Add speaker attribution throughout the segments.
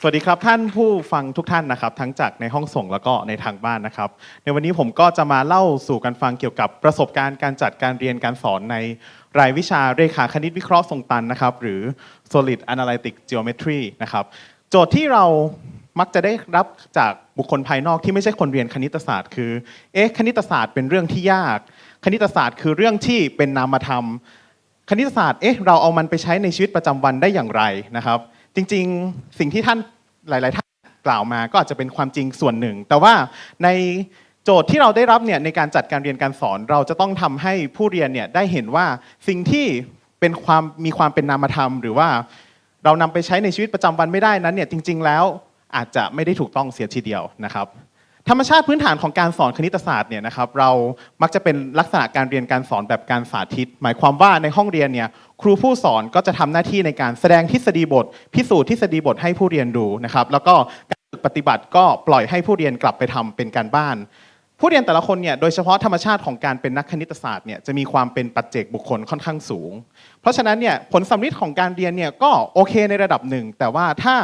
Speaker 1: สวัสดีครับท่านผู้ฟังทุกท่านนะครับ ทั้งจากในห้องส่งแล้วก็ในทางบ้านนะครับ ในวันนี้ผมก็จะมาเล่าสู่กันฟังเกี่ยวกับประสบการณ์การจัดการเรียนการสอนในรายวิชาเรขาคณิตวิเคราะห์ทรงตันนะครับ หรือ solid analytic geometry นะครับ โจทย์ที่เรามักจะได้รับจากบุคคลภายนอกที่ไม่ใช่คนเรียนคณิตศาสตร์ คือ เอ๊ะคณิตศาสตร์เป็นเรื่องที่ยาก คณิตศาสตร์คือเรื่องที่เป็นนามธรรม คณิตศาสตร์เอ๊ะเราเอามันไปใช้ในชีวิตประจำวันได้อย่างไรนะครับ จริงๆ สิ่งที่ท่านหลาย ๆ ท่านกล่าวมาก็อาจจะเป็นความจริงส่วนหนึ่ง แต่ว่าในโจทย์ที่เราได้รับเนี่ยในการจัดการเรียนการสอน เราจะต้องทำให้ผู้เรียนเนี่ยได้เห็นว่าสิ่งที่เป็นความมีความเป็นนามธรรม หรือว่าเรานำไปใช้ในชีวิตประจำวันไม่ได้นั้นเนี่ยจริง ๆ แล้วอาจจะไม่ได้ถูกต้องเสียทีเดียวนะครับ ธรรมชาติพื้นฐานของการสอนคณิตศาสตร์เนี่ยนะครับเรามักจะเป็นลักษณะการเรียนการสอนแบบการสาธิต หมายความว่าในห้องเรียนเนี่ยครูผู้สอนก็จะทำหน้าที่ในการแสดงทฤษฎีบท พิสูจน์ทฤษฎีบทให้ผู้เรียนดูนะครับ แล้วก็การฝึกปฏิบัติก็ปล่อยให้ผู้เรียนกลับไปทำเป็นการบ้าน ผู้เรียนแต่ละคนเนี่ยโดยเฉพาะธรรมชาติของการเป็นนักคณิตศาสตร์เนี่ยจะมีความเป็นปัจเจกบุคคลค่อนข้างสูง เพราะฉะนั้นเนี่ยผลสำลิดของการเรียนเนี่ยก็โอเคในระดับหนึ่ง แต่ว่าถ้า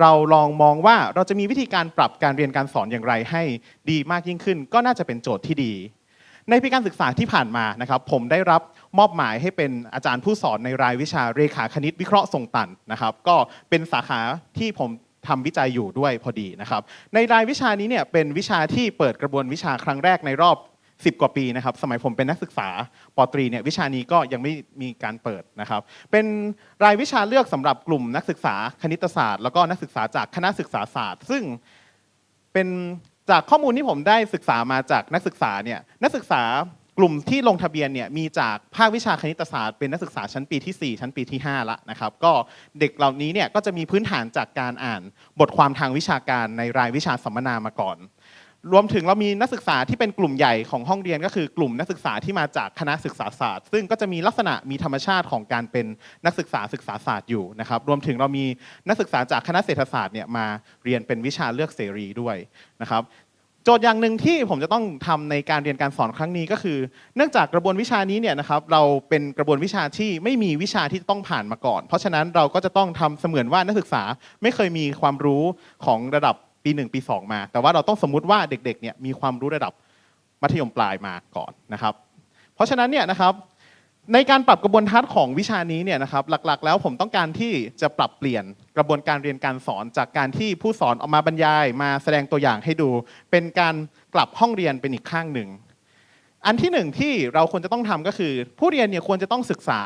Speaker 1: เราลองมองว่าเราจะมีวิธีการปรับการเรียนการสอนอย่างไรให้ดีมากยิ่งขึ้น ก็น่าจะเป็นโจทย์ที่ดี ในปีการศึกษาที่ผ่านมานะครับผมได้รับมอบหมายให้เป็นอาจารย์ผู้สอนในรายวิชาเรขาคณิตวิเคราะห์ทรงตันนะครับก็เป็นสาขาที่ผม ทำวิจัยอยู่ด้วยพอดีนะครับ ในรายวิชานี้เนี่ยเป็นวิชาที่เปิดกระบวนวิชาครั้งแรกในรอบ 10 กว่าปีนะครับ สมัยผมเป็นนักศึกษาปตรีเนี่ยวิชานี้ก็ยังไม่มีการเปิดนะครับ เป็นรายวิชาเลือกสำหรับกลุ่มนักศึกษาคณิตศาสตร์ แล้วก็นักศึกษาจากคณะศึกษาศาสตร์ ซึ่งเป็นจากข้อมูลที่ผมได้ศึกษามาจากนักศึกษาเนี่ยนักศึกษา กลุ่มที่ลงทะเบียนเนี่ยมีจากภาควิชาคณิตศาสตร์เป็นนักศึกษาชั้นปีที่ 4 ชั้นปีที่ 5 ละนะครับก็เด็กเหล่านี้เนี่ยก็จะมีพื้นฐานจากการอ่านบทความทางวิชาการในรายวิชาสัมมนามาก่อน รวมถึงเรามีนักศึกษาที่เป็นกลุ่มใหญ่ของห้องเรียนก็คือกลุ่มนักศึกษาที่มาจากคณะศึกษาศาสตร์ ซึ่งก็จะมีลักษณะมีธรรมชาติของการเป็นนักศึกษาศึกษาศาสตร์อยู่นะครับรวมถึงเรามีนักศึกษาจากคณะเศรษฐศาสตร์เนี่ยมาเรียนเป็นวิชาเลือกเสรีด้วยนะครับ โจทย์อย่างหนึ่งที่ผมจะต้องทำในการเรียนการสอนครั้งนี้ก็คือ เนื่องจากกระบวนวิชานี้เนี่ยนะครับเราเป็นกระบวนวิชาที่ไม่มีวิชาที่ต้องผ่านมาก่อน เพราะฉะนั้นเราก็จะต้องทำเสมือนว่านักศึกษาไม่เคยมีความรู้ของระดับปีหนึ่งปีสองมา แต่ว่าเราต้องสมมุติว่าเด็กๆเนี่ยมีความรู้ระดับมัธยมปลายมาก่อนนะครับ เพราะฉะนั้นเนี่ยนะครับ ในการปรับกระบวนทัศน์ของวิชานี้เนี่ยนะครับหลักๆ แล้วผมต้องการที่จะปรับเปลี่ยนกระบวนการเรียนการสอนจากการที่ผู้สอนออกมาบรรยาย มาแสดงตัวอย่างให้ดู เป็นการกลับห้องเรียนเป็นอีกข้างหนึ่ง อันที่หนึ่งที่เราควรจะต้องทำก็คือ ผู้เรียนเนี่ยควรจะต้องศึกษา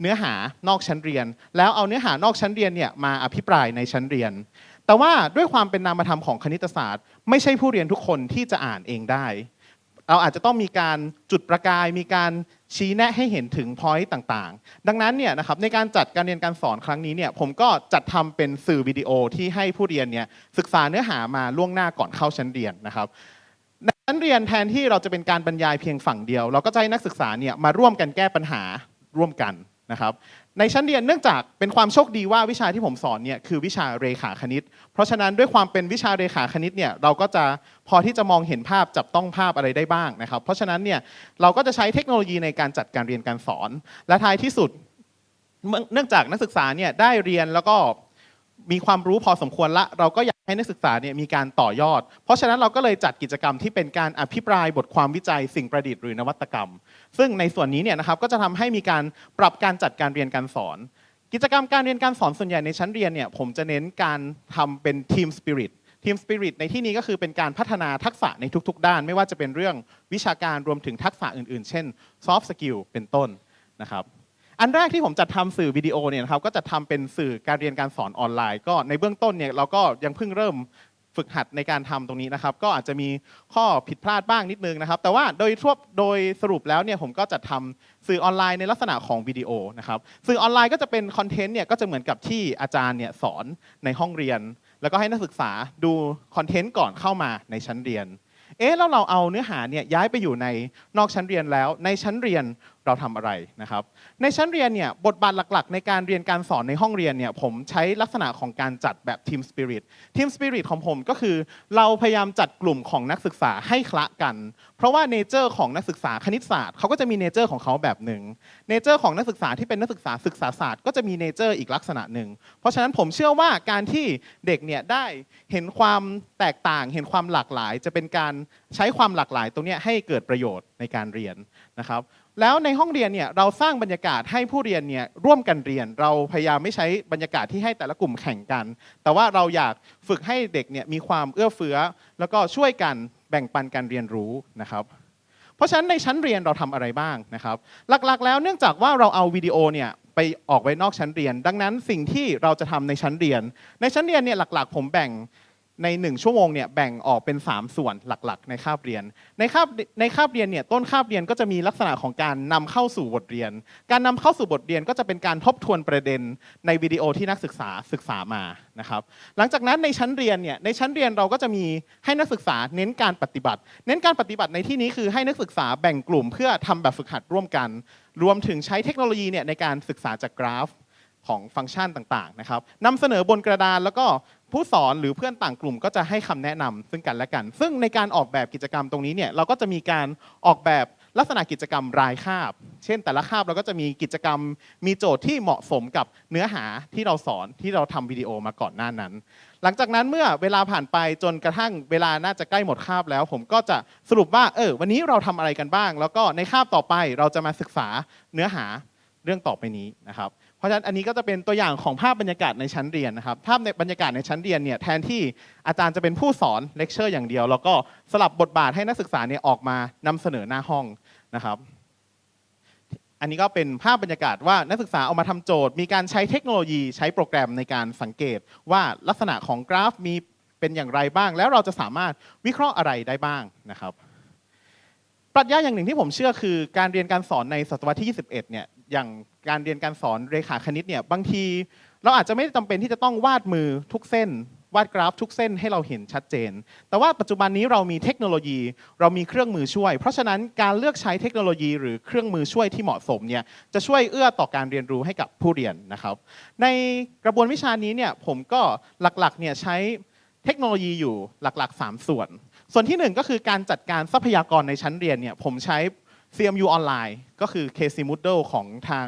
Speaker 1: เนื้อหานอกชั้นเรียน แล้วเอาเนื้อหานอกชั้นเรียนเนี่ยมาอภิปรายในชั้นเรียน แต่ว่าด้วยความเป็นนามธรรมของคณิตศาสตร์ ไม่ใช่ผู้เรียนทุกคนที่จะอ่านเองได้เราอาจจะต้องมีการจุดประกายมีการ ชี้แนะให้เห็นถึงพอยต์ต่างๆ ดังนั้นเนี่ยนะครับในการจัดการเรียนการสอนครั้งนี้เนี่ยผมก็จัดทำเป็นสื่อวิดีโอที่ให้ผู้เรียนเนี่ยศึกษาเนื้อหามาล่วงหน้าก่อนเข้าชั้นเรียนนะครับในชั้นเรียนแทนที่เราจะเป็นการบรรยายเพียงฝั่งเดียว เราก็จะให้นักศึกษาเนี่ยมาร่วมกันแก้ปัญหาร่วมกันนะครับในชั้นเรียนเนื่องจากเป็นความโชคดีว่าวิชาที่ผมสอนเนี่ยคือวิชาเรขาคณิต เพราะฉะนั้นด้วยความเป็นวิชาเรขาคณิตเนี่ยเราก็จะ พอที่จะมองเห็นภาพจับต้องภาพอะไรได้บ้างนะครับ เพราะฉะนั้นเนี่ยเราก็จะใช้เทคโนโลยีในการจัดการเรียนการสอน และท้ายที่สุดเนื่องจากนักศึกษาเนี่ยได้เรียนแล้วก็มีความรู้พอสมควรละ เราก็อยากให้นักศึกษาเนี่ยมีการต่อยอด เพราะฉะนั้นเราก็เลยจัดกิจกรรมที่เป็นการอภิปรายบทความวิจัยสิ่งประดิษฐ์หรือนวัตกรรม ซึ่งในส่วนนี้เนี่ยนะครับก็จะทำให้มีการปรับการจัดการเรียนการสอน กิจกรรมการเรียนการสอนส่วนใหญ่ในชั้นเรียนเนี่ยผมจะเน้นการทำเป็นทีมสปิริต ทีมสปิริตในที่นี้ก็คือเป็นการพัฒนาทักษะในทุก ๆ ด้าน ไม่ว่าจะเป็นเรื่องวิชาการรวมถึงทักษะอื่น ๆ เช่น soft skill เป็นต้นนะครับอันแรกที่ผมจัดทำสื่อวิดีโอเนี่ยครับก็จะทำเป็นสื่อการเรียนการสอนออนไลน์ ก็ในเบื้องต้นเนี่ยเราก็ยังเพิ่งเริ่มฝึกหัดในการทำตรงนี้นะครับ ก็อาจจะมีข้อผิดพลาดบ้างนิดนึงนะครับ แต่ว่าโดยทั่วโดยสรุปแล้วเนี่ยผมก็จะทำสื่อออนไลน์ในลักษณะของวิดีโอนะครับ สื่อออนไลน์ก็จะเป็นคอนเทนต์เนี่ยก็จะเหมือนกับที่อาจารย์เนี่ยสอนในห้องเรียน แล้วก็ให้นักศึกษาดูคอนเทนต์ก่อนเข้ามาในชั้นเรียน เอ๊ะแล้วเราเอาเนื้อหาเนี่ยย้ายไปอยู่ในนอกชั้นเรียนแล้ว ในชั้นเรียน เราทำอะไรนะครับ ในชั้นเรียนเนี่ยบทบาทหลักๆ ในการเรียนการสอนในห้องเรียนเนี่ยผมใช้ลักษณะของการจัดแบบทีมสปิริตทีมสปิริตของผมก็คือ เราพยายามจัดกลุ่มของนักศึกษาให้คละกัน เพราะว่าเนเจอร์ของนักศึกษาคณิตศาสตร์เขาก็จะมีเนเจอร์ของเขาแบบหนึ่งเนเจอร์ของนักศึกษาที่เป็นนักศึกษาศึกษาศาสตร์ก็จะมีเนเจอร์อีกลักษณะหนึ่งเพราะฉะนั้นผมเชื่อว่าการที่เด็กเนี่ยได้เห็นความแตกต่าง เห็นความหลากหลาย จะเป็นการใช้ความหลากหลายตรงเนี้ยให้เกิดประโยชน์ในการเรียนนะครับ แล้วในห้องเรียนเนี่ยเราสร้างบรรยากาศให้ผู้เรียนเนี่ยร่วมกันเรียน เราพยายามไม่ใช้บรรยากาศที่ให้แต่ละกลุ่มแข่งกัน แต่ว่าเราอยากฝึกให้เด็กเนี่ยมีความเอื้อเฟื้อ แล้วก็ช่วยกันแบ่งปันการเรียนรู้นะครับ เพราะฉะนั้นในชั้นเรียนเราทำอะไรบ้างนะครับ หลักๆ แล้วเนื่องจากว่าเราเอาวิดีโอเนี่ยไปออกไว้นอกชั้นเรียน ดังนั้นสิ่งที่เราจะทำในชั้นเรียน ในชั้นเรียนเนี่ยหลักๆ ผมแบ่ง ใน 1 ชั่วโมงเนี่ยแบ่งออกเป็น 3 ส่วนหลักๆ ในคาบเรียน ในคาบในคาบเรียนเนี่ยต้นคาบเรียนก็จะมีลักษณะของการนำเข้าสู่บทเรียน การนำเข้าสู่บทเรียนก็จะเป็นการทบทวนประเด็นในวิดีโอที่นักศึกษาศึกษามานะครับหลังจากนั้นในชั้นเรียนเนี่ยในชั้นเรียนเราก็จะมีให้นักศึกษาเน้นการปฏิบัติ เน้นการปฏิบัติในที่นี้คือให้นักศึกษาแบ่งกลุ่มเพื่อทำแบบฝึกหัดร่วมกัน รวมถึงใช้เทคโนโลยีเนี่ยในการศึกษาจากกราฟของฟังก์ชันต่างๆนะครับนำเสนอบนกระดานแล้วก็ ผู้สอนหรือเพื่อนต่างกลุ่มก็จะให้คำแนะนำซึ่งกันและกัน ซึ่งในการออกแบบกิจกรรมตรงนี้เนี่ยเราก็จะมีการออกแบบลักษณะกิจกรรมรายคาบ เช่น แต่ละคาบเราก็จะมีกิจกรรม มีโจทย์ที่เหมาะสมกับเนื้อหาที่เราสอนที่เราทำวิดีโอมาก่อนหน้านั้น หลังจากนั้นเมื่อเวลาผ่านไปจนกระทั่งเวลาน่าจะใกล้หมดคาบแล้ว ผมก็จะสรุปว่าเออวันนี้เราทำอะไรกันบ้าง แล้วก็ในคาบต่อไปเราจะมาศึกษาเนื้อหาเรื่องต่อไปนี้นะครับ เพราะฉะนั้นอันนี้ก็จะเป็นตัวอย่างของภาพบรรยากาศในชั้นเรียนนะครับภาพในบรรยากาศในชั้นเรียนเนี่ยแทนที่อาจารย์จะเป็นผู้สอนเลคเชอร์อย่างเดียว แล้วก็สลับบทบาทให้นักศึกษาเนี่ยออกมานำเสนอหน้าห้องนะครับอันนี้ก็เป็นภาพบรรยากาศว่านักศึกษาเอามาทำโจทย์ มีการใช้เทคโนโลยีใช้โปรแกรมในการสังเกต ว่าลักษณะของกราฟมีเป็นอย่างไรบ้าง แล้วเราจะสามารถวิเคราะห์อะไรได้บ้างนะครับปรัชญาอย่างหนึ่งที่ผมเชื่อคือการเรียนการสอนในศตวรรษที่ 21 เนี่ยอย่าง การเรียนการสอนเรขาคณิตเนี่ยบางที เราอาจจะไม่จำเป็นที่จะต้องวาดมือทุกเส้น วาดกราฟทุกเส้นให้เราเห็นชัดเจน แต่ว่าปัจจุบันนี้เรามีเทคโนโลยี เรามีเครื่องมือช่วย เพราะฉะนั้นการเลือกใช้เทคโนโลยี หรือเครื่องมือช่วยที่เหมาะสมเนี่ยจะช่วยเอื้อต่อการเรียนรู้ให้กับผู้เรียนนะครับ ในกระบวนวิชานี้เนี่ยผมก็หลักๆเนี่ยใช้เทคโนโลยีอยู่หลักๆ 3 ส่วน ส่วนที่หนึ่งก็คือการจัดการทรัพยากรในชั้นเรียนเนี่ยผมใช้ CMU ออนไลน์ก็คือ KC Moodle ของทาง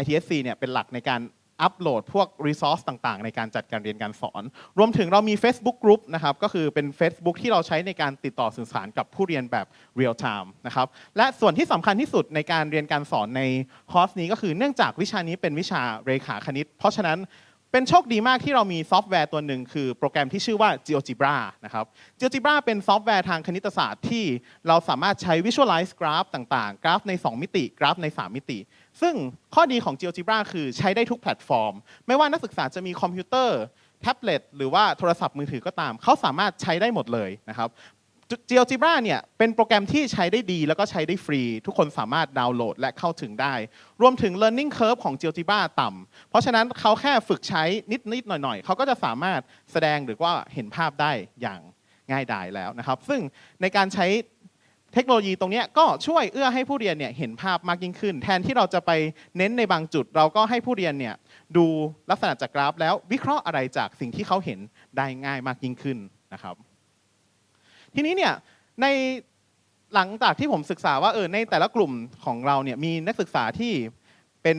Speaker 1: ITSC เนี่ยเป็นหลักในการอัปโหลดพวก resource ต่างๆ ในการจัดการเรียนการสอน รวมถึงเรามี Facebook Group นะครับ ก็คือเป็น Facebook ที่เราใช้ในการติดต่อสื่อสารกับผู้เรียนแบบ real time นะครับ และส่วนที่สำคัญที่สุดในการเรียนการสอนในคอร์สนี้ก็คือเนื่องจากวิชานี้เป็นวิชาเรขาคณิต เพราะฉะนั้น เป็นโชคดีมากที่เรามีซอฟต์แวร์ตัวหนึ่งคือโปรแกรมที่ชื่อว่า GeoGebra นะครับ GeoGebra เป็นซอฟต์แวร์ทางคณิตศาสตร์ที่เราสามารถใช้ visualize กราฟต่างๆ กราฟใน 2 มิติ กราฟใน 3 มิติ ซึ่งข้อดีของ GeoGebra คือใช้ได้ทุกแพลตฟอร์ม ไม่ว่านักศึกษาจะมีคอมพิวเตอร์แท็บเล็ตหรือว่าโทรศัพท์มือถือก็ตาม เขาสามารถใช้ได้หมดเลยนะครับ GeoGebra เนี่ยเป็นโปรแกรมที่ใช้ได้ดีแล้วก็ใช้ได้ฟรี ทุกคนสามารถดาวน์โหลดและเข้าถึงได้ รวมถึง learning curve ของ GeoGebra ต่ำเพราะฉะนั้นเขาแค่ฝึกใช้นิดๆหน่อยๆ เขาก็จะสามารถแสดงหรือว่าเห็นภาพได้อย่างง่ายดายแล้วนะครับ ซึ่งในการใช้เทคโนโลยีตรงนี้ก็ช่วยเอื้อให้ผู้เรียนเนี่ยเห็นภาพมากยิ่งขึ้น แทนที่เราจะไปเน้นในบางจุด เราก็ให้ผู้เรียนเนี่ยดูลักษณะจากกราฟ แล้ววิเคราะห์อะไรจากสิ่งที่เขาเห็นได้ง่ายมากยิ่งขึ้นนะครับ ทีนี้เนี่ยในหลังจากที่ผมศึกษาว่าเออในแต่ละกลุ่มของเราเนี่ยมีนักศึกษาที่เป็น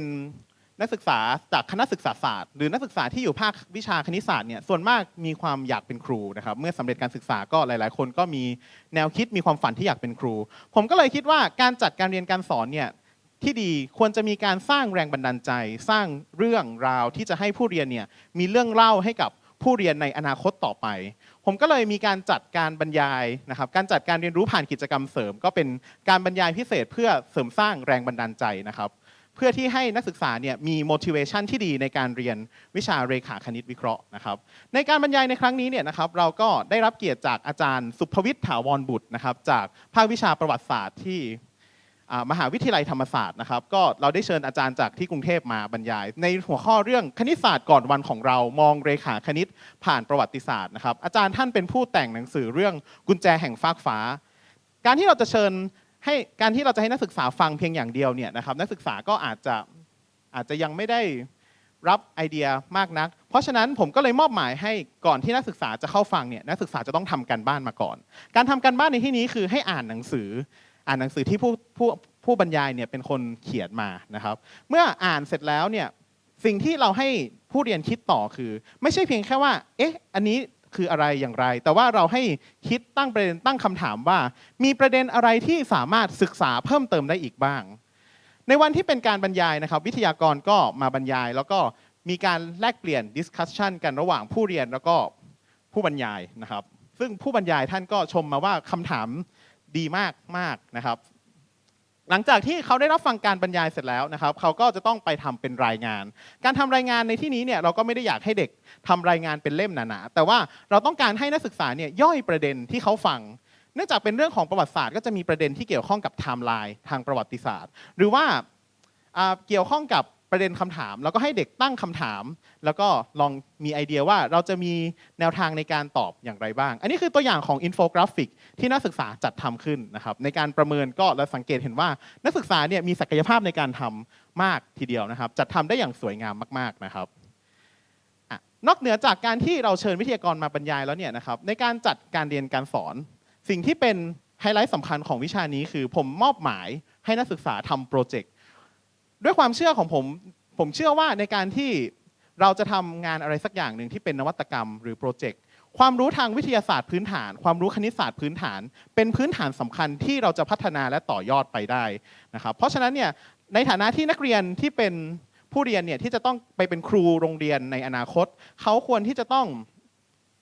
Speaker 1: นักศึกษาจากคณะศึกษาศาสตร์ หรือนักศึกษาที่อยู่ภาควิชาคณิตศาสตร์เนี่ยส่วนมากมีความอยากเป็นครูนะครับเมื่อสำเร็จการศึกษาก็หลาย ๆ คนก็มีแนวคิดมีความฝันที่อยากเป็นครู ผมก็เลยคิดว่าการจัดการเรียนการสอนเนี่ยที่ดีควรจะมีการสร้างแรงบันดาลใจ สร้างเรื่องราวที่จะให้ผู้เรียนเนี่ยมีเรื่องเล่าให้กับ ผู้เรียนในอนาคตต่อไป ผมก็เลยมีการจัดการบรรยายนะครับ การจัดการเรียนรู้ผ่านกิจกรรมเสริม ก็เป็นการบรรยายพิเศษเพื่อเสริมสร้างแรงบันดาลใจนะครับ เพื่อที่ให้นักศึกษาเนี่ยมี motivation ที่ดีในการเรียนวิชาเรขาคณิตวิเคราะห์นะครับ ในการบรรยายในครั้งนี้เนี่ยนะครับเราก็ได้รับเกียรติจากอาจารย์สุภวิทย์ถาวรบุตรนะครับ จากภาควิชาประวัติศาสตร์ที่ มหาวิทยาลัยธรรมศาสตร์นะครับก็เราได้เชิญอาจารย์จากที่กรุงเทพมาบรรยาย ในหัวข้อเรื่องคณิตศาสตร์ก่อนวันของเรามองเรขาคณิตผ่านประวัติศาสตร์นะครับอาจารย์ท่านเป็นผู้แต่งหนังสือเรื่องกุญแจแห่งฟากฟ้า การที่เราจะเชิญให้การที่เราจะให้นักศึกษาฟังเพียงอย่างเดียวเนี่ยนะครับนักศึกษาก็อาจจะอาจจะยังไม่ได้รับไอเดียมากนัก เพราะฉะนั้นผมก็เลยมอบหมายให้ก่อนที่นักศึกษาจะเข้าฟังเนี่ยนักศึกษาจะต้องทำการบ้านมาก่อน การทำการบ้านในที่นี้คือให้อ่านหนังสือ อ่านหนังสือที่ผู้ผู้ผู้บรรยายเนี่ยเป็นคนเขียนมานะครับ เมื่ออ่านเสร็จแล้วเนี่ยสิ่งที่เราให้ผู้เรียนคิดต่อคือ ไม่ใช่เพียงแค่ว่า เอ๊ะ อันนี้คืออะไรอย่างไร แต่ว่าเราให้คิดตั้งประเด็นตั้งคำถามว่า มีประเด็นอะไรที่สามารถศึกษาเพิ่มเติมได้อีกบ้าง ในวันที่เป็นการบรรยายนะครับ วิทยากรก็มาบรรยาย แล้วก็มีการแลกเปลี่ยนดิสคัชชันกันระหว่างผู้เรียนแล้วก็ผู้บรรยายนะครับ ซึ่งผู้บรรยายท่านก็ชมมาว่าคำถาม ดีมากมากนะครับ หลังจากที่เขาได้รับฟังการบรรยายเสร็จแล้วนะครับ เขาก็จะต้องไปทำเป็นรายงาน การทำรายงานในที่นี้เนี่ยเราก็ไม่ได้อยากให้เด็กทำรายงานเป็นเล่มหนาๆแต่ว่าเราต้องการให้นักศึกษาเนี่ยย่อยประเด็นที่เขาฟังเนื่องจากเป็นเรื่องของประวัติศาสตร์ก็จะมีประเด็นที่เกี่ยวข้องกับไทม์ไลน์ทางประวัติศาสตร์ หรือว่าเกี่ยวข้องกับ ประเด็นคำถาม แล้วก็ให้เด็กตั้งคำถาม แล้วก็ลองมีไอเดียว่าเราจะมีแนวทางในการตอบอย่างไรบ้าง อันนี้คือตัวอย่างของอินโฟกราฟิกที่นักศึกษาจัดทำขึ้นนะครับในการประเมินก็เราสังเกตเห็นว่านักศึกษาเนี่ยมีศักยภาพในการทำมากทีเดียวนะครับ จัดทำได้อย่างสวยงามมากๆนะครับอนอกเหนือจากการที่เราเชิญวิทยากรมาบรรยายแล้วเนี่ยนะครับในการจัดการเรียนการสอน สิ่งที่เป็นไฮไลท์สำคัญของวิชานี้คือผมมอบหมายให้นักศึกษาทำโปรเจกต์ ด้วยความเชื่อของผมผมเชื่อว่าในการที่เราจะทำงานอะไรสักอย่างหนึ่งที่เป็นนวัตกรรมหรือโปรเจกต์ความรู้ทางวิทยาศาสตร์พื้นฐาน ความรู้คณิตศาสตร์พื้นฐาน เป็นพื้นฐานสำคัญที่เราจะพัฒนาและต่อยอดไปได้นะครับเพราะฉะนั้นเนี่ยในฐานะที่นักเรียนที่เป็นผู้เรียนเนี่ยที่จะต้องไปเป็นครูโรงเรียนในอนาคต เขาควรที่จะต้อง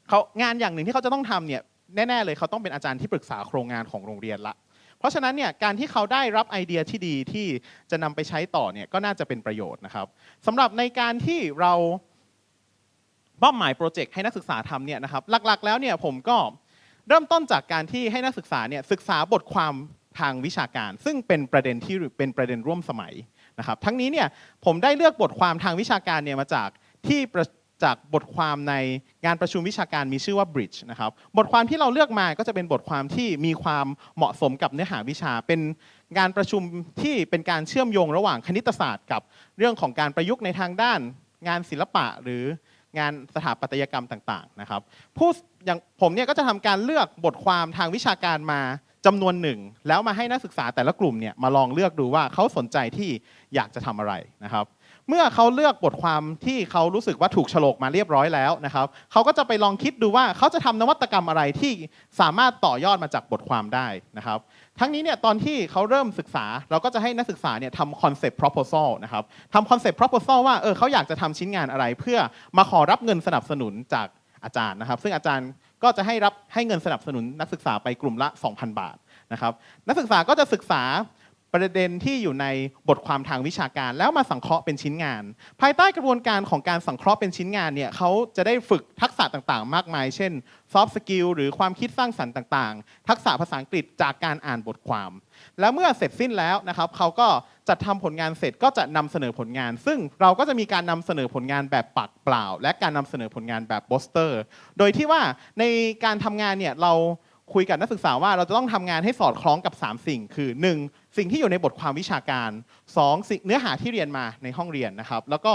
Speaker 1: เขางานอย่างหนึ่งที่เขาจะต้องทำเนี่ยแน่ๆเลยเขาต้องเป็นอาจารย์ที่ปรึกษาโครงงานของโรงเรียนละ เพราะฉะนั้นเนี่ยการที่เขาได้รับไอเดียที่ดีที่จะนำไปใช้ต่อเนี่ยก็น่าจะเป็นประโยชน์นะครับสำหรับในการที่เรามอบหมายโปรเจกต์ให้นักศึกษาทำเนี่ยนะครับหลักๆ แล้วเนี่ยผมก็เริ่มต้นจากการที่ให้นักศึกษาเนี่ยศึกษาบทความทางวิชาการ ซึ่งเป็นประเด็นที่เป็นประเด็นร่วมสมัยนะครับทั้งนี้เนี่ยผมได้เลือกบทความทางวิชาการเนี่ยมาจากที่ จากบทความในงานประชุมวิชาการมีชื่อว่า Bridge นะครับ บทความที่เราเลือกมาก็จะเป็นบทความที่มีความเหมาะสมกับเนื้อหาวิชา เป็นงานประชุมที่เป็นการเชื่อมโยงระหว่างคณิตศาสตร์ กับเรื่องของการประยุกต์ในทางด้าน งานศิลปะหรืองานสถาปัตยกรรมต่างๆนะครับ ผู้อย่างผมเนี่ยก็จะทำการเลือกบทความทางวิชาการมาจำนวนหนึ่ง แล้วมาให้นักศึกษาแต่ละกลุ่มเนี่ยมาลองเลือกดูว่าเขาสนใจที่อยากจะทำอะไรนะครับ เมื่อเขาเลือกบทความที่เขารู้สึกว่าถูกฉลกมาเรียบร้อยแล้วนะครับ เขาก็จะไปลองคิดดูว่าเขาจะทำนวัตกรรมอะไรที่สามารถต่อยอดมาจากบทความได้นะครับ ทั้งนี้เนี่ยตอนที่เขาเริ่มศึกษา เราก็จะให้นักศึกษาเนี่ยทำ concept proposal นะครับทำ concept proposal ว่าเออเขาอยากจะทำชิ้นงานอะไร เพื่อมาขอรับเงินสนับสนุนจากอาจารย์นะครับ ซึ่งอาจารย์ก็จะให้รับให้เงินสนับสนุนนักศึกษาไปกลุ่มละ 2,000 บาทนะครับ นักศึกษาก็จะศึกษา ประเด็นที่อยู่ในบทความทางวิชาการ แล้วมาสังเคราะห์เป็นชิ้นงาน ภายใต้กระบวนการของการสังเคราะห์เป็นชิ้นงานเนี่ยเขาจะได้ฝึกทักษะต่างๆ มากมาย เช่น soft skill หรือความคิดสร้างสรรค์ต่างๆ ทักษะภาษาอังกฤษจากการอ่านบทความ แล้วเมื่อเสร็จสิ้นแล้วนะครับเขาก็จัดทำผลงานเสร็จก็จะนำเสนอผลงาน ซึ่งเราก็จะมีการนำเสนอผลงานแบบปากเปล่า และการนำเสนอผลงานแบบโปสเตอร์ โดยที่ว่าในการทำงานเนี่ยเรา คุยกับนักศึกษาว่าเราจะต้องทำงานให้สอดคล้องกับ 3 สิ่ง คือ 1. สิ่งที่อยู่ในบทความวิชาการ 2. สิ่งเนื้อหาที่เรียนมาในห้องเรียนนะครับ แล้วก็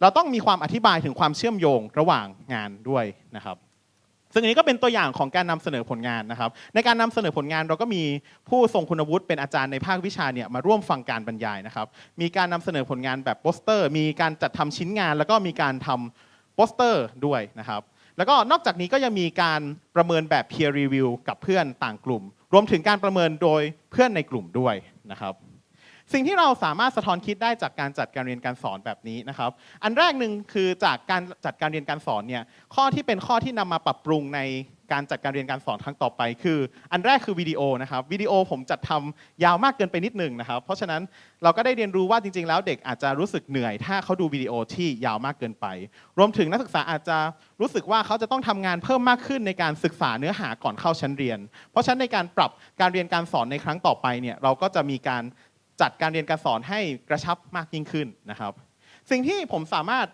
Speaker 1: เราต้องมีความอธิบายถึงความเชื่อมโยงระหว่างงานด้วยนะครับ ซึ่งอันนี้ก็เป็นตัวอย่างของการนำเสนอผลงานนะครับ ในการนำเสนอผลงานเราก็มีผู้ทรงคุณวุฒิเป็นอาจารย์ในภาควิชาเนี่ยมาร่วมฟังการบรรยายนะครับ มีการนำเสนอผลงานแบบโปสเตอร์ มีการจัดทำชิ้นงาน แล้วก็มีการทำโปสเตอร์ด้วยนะครับ แล้วก็นอกจากนี้ก็ยังมีการประเมินแบบ peer review กับเพื่อนต่างกลุ่ม รวมถึงการประเมินโดยเพื่อนในกลุ่มด้วยนะครับสิ่งที่เราสามารถสะท้อนคิดได้จากการจัดการเรียนการสอนแบบนี้นะครับ อันแรกหนึ่งคือจากการจัดการเรียนการสอนเนี่ยข้อที่เป็นข้อที่นำมาปรับปรุงใน การจัดการเรียนการสอนครั้งต่อไป คือ อันแรกคือวิดีโอนะครับวิดีโอผมจัดทำยาวมากเกินไปนิดหนึ่งนะครับ เพราะฉะนั้นเราก็ได้เรียนรู้ว่าจริง ๆ แล้วเด็กอาจจะรู้สึกเหนื่อย ถ้าเขาดูวิดีโอที่ยาวมากเกินไป รวมถึงนักศึกษาอาจจะรู้สึกว่าเขาจะต้องทำงานเพิ่มมากขึ้นในการศึกษาเนื้อหาก่อนเข้าชั้นเรียน เพราะฉะนั้นในการปรับการเรียนการสอนในครั้งต่อไปเนี่ยเราก็จะมีการจัดการเรียนการสอนให้กระชับมากยิ่งขึ้นนะครับ สิ่งที่ผมสามารถ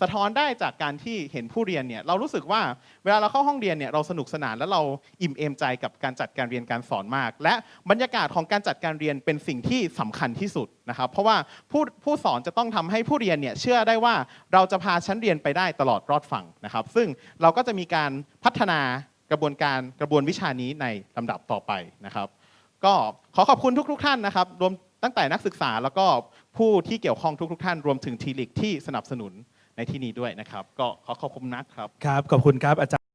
Speaker 1: สะท้อนได้จากการที่เห็นผู้เรียนเนี่ยเรารู้สึกว่าเวลาเราเข้าห้องเรียนเนี่ยเราสนุกสนานและเราอิ่มเอมใจกับการจัดการเรียนการสอนมาก และบรรยากาศของการจัดการเรียนเป็นสิ่งที่สำคัญที่สุดนะครับ เพราะว่าผู้ผู้สอนจะต้องทำให้ผู้เรียนเนี่ยเชื่อได้ว่าเราจะพาชั้นเรียนไปได้ตลอดรอดฝั่งนะครับ ซึ่งเราก็จะมีการพัฒนากระบวนการกระบวนวิชานี้ในลำดับต่อไปนะครับ ก็ขอขอบคุณทุก ๆ ท่านนะครับรวมตั้งแต่นักศึกษาแล้วก็ผู้ที่เกี่ยวข้องทุก ๆ ท่านรวมถึงทีลิกที่สนับสนุน ในที่นี้ด้วยนะครับ ก็ขอขอบคุณนะครับ
Speaker 2: ครับ ขอบคุณครับอาจารย์